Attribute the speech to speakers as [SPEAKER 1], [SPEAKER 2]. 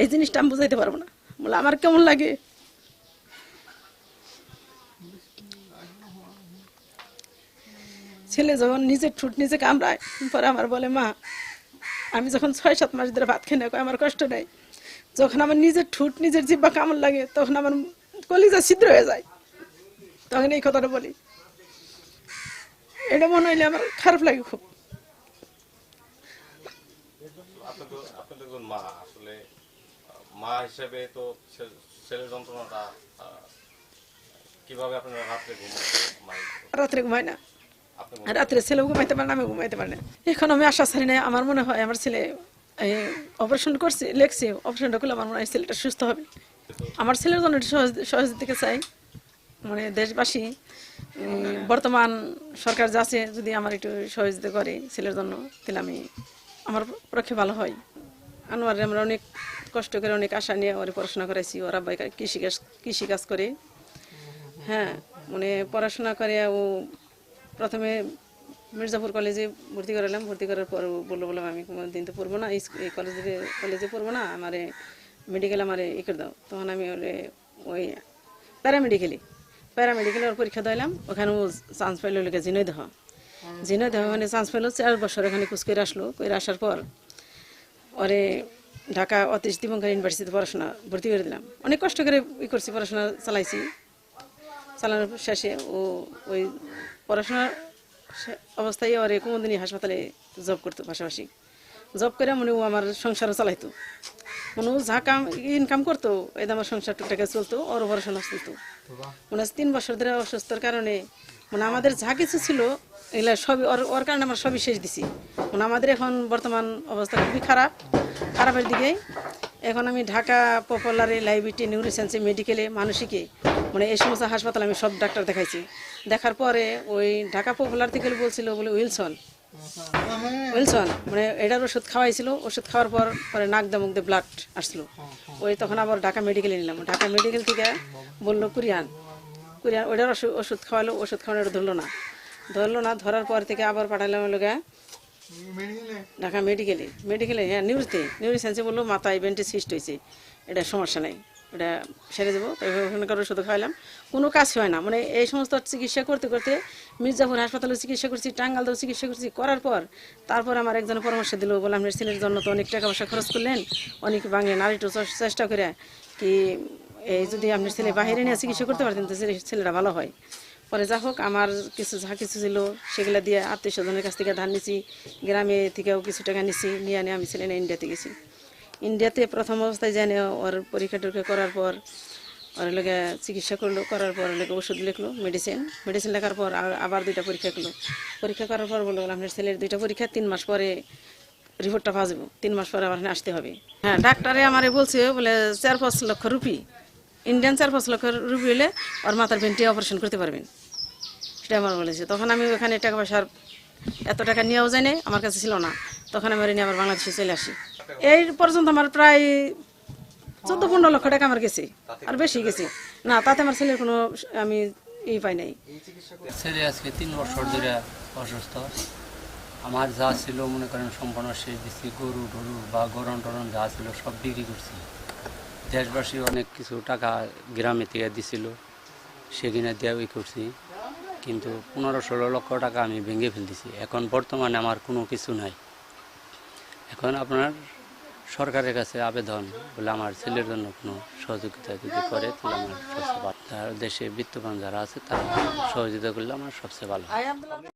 [SPEAKER 1] এই জিনিসটা আমি বুঝাইতে পারব না। বলে, আমার কেমন লাগে? ছেলে যখন নিজের ঠুট নিজে কামড়ায়, পরে আমার বলে, মা, আমি যখন ছয় সাত মাস ধরে ভাত খেয়ে নেই আমার কষ্ট নেই। যখন আমার নিজের ঠুট নিজের জিব্বা কামড় লাগে, তখন আমার কলিজা ছিদ্র হয়ে যায়। তখন এই কথাটা বলি। এটা মনে হইলে আমার খারাপ লাগে খুব।
[SPEAKER 2] মা আসলে মা হিসেবে তো ছেলের যন্ত্রণাটা কীভাবে আপনারা রাত্রে ঘুম মানে
[SPEAKER 1] রাত্রে ঘুমায় না। রাত্রে ছেলেও ঘুমাইতে পারে না আমি ঘুমাইতে পারি না। এখন আমি আশা ছাড়ি না আমার মনে হয় আমার ছেলে অপারেশন করছে লেখছে অপারেশনটা করলে আমার মনে হয় ছেলেটা সুস্থ হবে। আমার ছেলের জন্য একটু সহজ সহযোগিতা চাই। মানে দেশবাসী বর্তমান সরকার যাচ্ছে যদি আমার একটু সহযোগিতা করে ছেলের জন্য তাহলে আমি আমার পক্ষে ভালো হয়। আনোয়ার আমরা অনেক কষ্ট করে অনেক আশা নিয়ে ওরা পড়াশোনা করেছি ওরা বাই কৃষিকাজ কৃষিকাজ করে। হ্যাঁ মানে পড়াশোনা করে ও প্রথমে মির্জাপুর কলেজে ভর্তি করালাম। ভর্তি করার পর বলল, বললাম, আমি কোনো দিন তো পড়ব না এই কলেজে কলেজে পড়ব না, আমারে মেডিকেল আমারে ই করে দাও। তখন আমি ওরে ওই প্যারামেডিকেলে প্যারামেডিকেলে ওর পরীক্ষা দিলাম। ওখানে ও চান্স পাইলো লোকে জিনই দেহ মানে চান্স পাইলো, চার বছর এখানে কুচ করে আসলো। করে আসার পর ওরে ঢাকা অতীশ দীপঙ্কর ইউনিভার্সিটিতে পড়াশোনা ভর্তি করে দিলাম। অনেক কষ্ট করে ই করছি, পড়াশোনা চালাইছি। চালানোর শেষে ও ওই পড়াশোনার অবস্থায় ওরে কুমদিনী হাসপাতালে জব করতো পাশাপাশি। জব করে মনে ও আমার সংসারও চালাইতো। মনে ও যা কাম ইনকাম করতো, এই আমার সংসার টুকটাকে চলতো ওর পড়াশোনা চলতো। মনে হচ্ছে তিন বছর ধরে অসুস্থর কারণে মানে আমাদের যা কিছু ছিল, এগুলা সবই, ওর ওর কারণে আমরা সবই শেষ দিছি। মানে আমাদের এখন বর্তমান অবস্থা খুবই খারাপ। খারাপের দিকে এখন আমি ঢাকা পপুলারি লাইব্রেরি নিউরোসায়েন্সে মেডিকেলে মানসিকে মানে এই সমস্ত হাসপাতালে আমি সব ডাক্তার দেখাইছি। দেখার পরে ওই ঢাকা পপুলার থেকে বলছিল, বলে উইলসন। উইলসন মানে এটার ওষুধ খাওয়াইছিল। ওষুধ খাওয়ার পর পরে নাক মুখ দিয়ে ব্লাড আসলো ওই তখন আবার ঢাকা মেডিকেলে নিলাম। ঢাকা মেডিকেল থেকে বলল, কুরিয়ান কুরিয়ান, ওইটার ওষুধ খাওয়ালো, ওষুধ খাওয়ানো ধরলো না। ধরলো না, ধরার পর থেকে আবার পাঠালাম লোকে। ঢাকা মেডিকেলে মেডিকেলে হ্যাঁ নিউজতে নিউজ সায়েন্সে বলল মাথায় বেন্টে সিস্ট হয়েছে এটা সমস্যা নেই। এটা সেরে দেবো ওখানকার ওষুধ খাওয়ালাম কোনো কাজ হয় না। মানে এই সমস্ত চিকিৎসা করতে করতে মির্জাপুর হাসপাতালে চিকিৎসা করছি টাঙ্গালতেও চিকিৎসা করছি। করার পর, তারপর আমার একজন পরামর্শ দিল, বললাম আপনার ছেলের জন্য তো অনেক টাকা পয়সা খরচ করলেন। অনেক বাংলেন আর একটু চেষ্টা করে কি, এই যদি আপনার ছেলে বাইরে নিয়ে চিকিৎসা করতে পারতেন তো ছেলে- ছেলেটা ভালো হয়। পরে যা হোক, আমার কিছু যা কিছু ছিল, সেগুলো দিয়ে আত্মীয় স্বজনের কাছ থেকে ধান নিছি। গ্রামে থেকেও কিছু টাকা নিছি, নিয়ে আনে আমি ছেলে ইন্ডিয়াতে গেছি। ইন্ডিয়াতে প্রথম অবস্থায় জানে ওর পরীক্ষা টরীক্ষা করার পর, ওর লোকে চিকিৎসা করল, করার পর লোকে ওষুধ লিখলো মেডিসিন মেডিসিন লেখার পর আবার দুইটা পরীক্ষা করল। পরীক্ষা করার পর বলল, আপনার ছেলের দুইটা পরীক্ষা, তিন মাস পরে রিপোর্টটা পাওয়া যাব। তিন মাস পরে আবার আসতে হবে। হ্যাঁ ডাক্তারে আমারে বলছে, বলে, চার পাঁচ লক্ষ রুপি। ইন্ডিয়ান চার পাঁচ লক্ষ রুপি হলে ওর মাথার পেন্টে অপারেশন করতে পারবেন। সেটা আমার বলেছে। তখন আমি ওখানে টাকা পয়সার এত টাকা নিয়েও যাই নাই, আমার কাছে ছিল না। তখন আমি নিয়ে আবার বাংলাদেশে চলে আসি। এই পর্যন্ত আমার প্রায় চোদ্দ পনেরো লক্ষ টাকা আমার গেছে আর বেশি গেছে। না তাতে আমার ছেলের কোনো আমি ই পাই নাই।
[SPEAKER 3] ছেলে আজকে তিন বছর ধরে অসুস্থ। আমার যা ছিল মনে করেন সম্পূর্ণ শেষ দিচ্ছি গরু টরু বা গরম টরম যা ছিল সব বিক্রি করছি। দেশবাসী অনেক কিছু টাকা গ্রামে থেকে দিছিল, সেখানে দেওয়া ই করছি। কিন্তু পনেরো ষোলো লক্ষ টাকা আমি ভেঙে ফেলতেছি। এখন বর্তমানে আমার কোনো কিছু নাই। এখন আপনার সরকারের কাছে আবেদন বলে আমার ছেলের জন্য কোনো সহযোগিতা যদি করে, তাহলে আমার সবচেয়ে ভালো। দেশে বিত্তবান যারা আছে, তারা সহযোগিতা করলে আমার সবচেয়ে ভালো